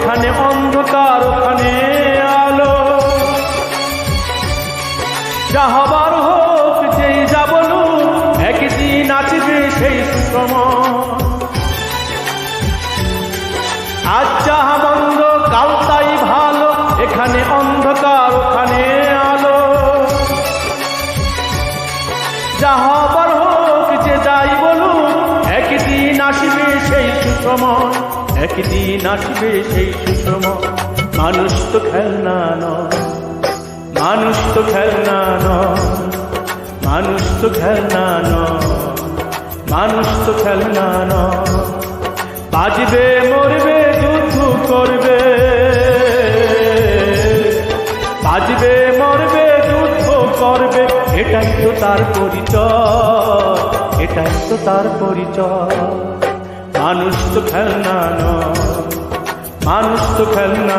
এখানে অন্ধকার, ওখানে আলো। যা হবার হোক, যেই যা বলু একদিন আসবে সেই সুষম আজ যা মন্দ, কাল তাই ভালো, এখানে অন্ধকার, ওখানে আলো। যা হবার হোক, যে যাই বলুক, একদিন আসবে সেই সুসময়। একদিন আসবে সেই সুসময় মানুষ তো খেলনা নয়। মানুষ তো খেলনা নয়। মানুষ তো খেলনা নয়। মানুষ তো খেলনা নয়। বাজবে, মরবে, যুদ্ধ করবে। বাজবে, মরবে, যুদ্ধ করবে। এটাই তো তার পরিচয়। এটাই তো তার পরিচয়। মানুষ তো খেলনা মানুষ তো খেলনা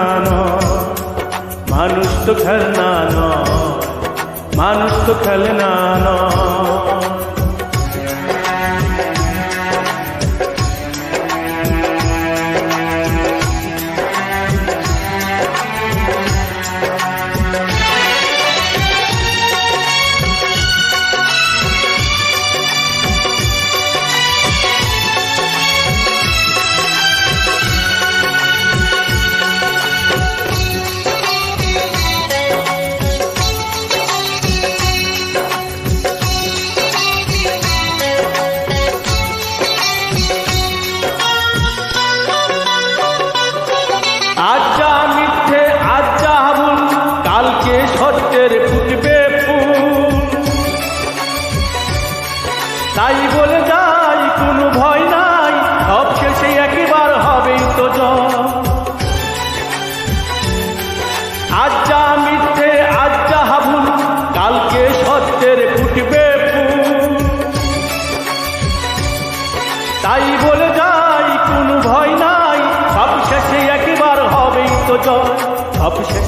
মানুষ তো খেলনা মানুষ তো খেলনা নয়।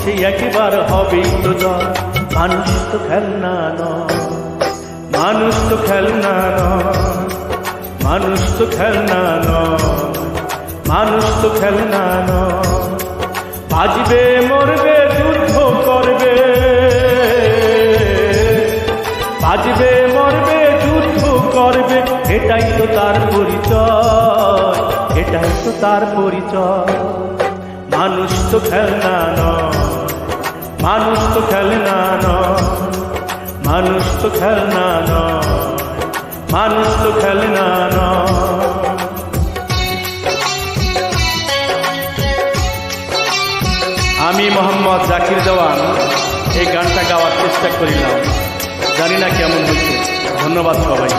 শেষে একবার হবেই তো জয়। মানুষ তো খেলনা নয়, মানুষ তো খেলনা নয়, মানুষ তো খেলনা নয়, মানুষ তো খেলনা নয়। বাজবে, মরবে, যুদ্ধ করবে। বাজবে, মরবে, যুদ্ধ করবে, এটাই তো তার পরিচয়, এটাই তো তার পরিচয়। মানুষ তো খেলনা নয়। মানুষ তো খেলনা নয়, মানুষ তো খেলনা নয়, মানুষ তো খেলনা নয়। আমি মোহাম্মদ জাকির দেওয়ান, এই গানটা গাওয়ার চেষ্টা করিলাম। জানি না কেমন হয়েছে। ধন্যবাদ সবাই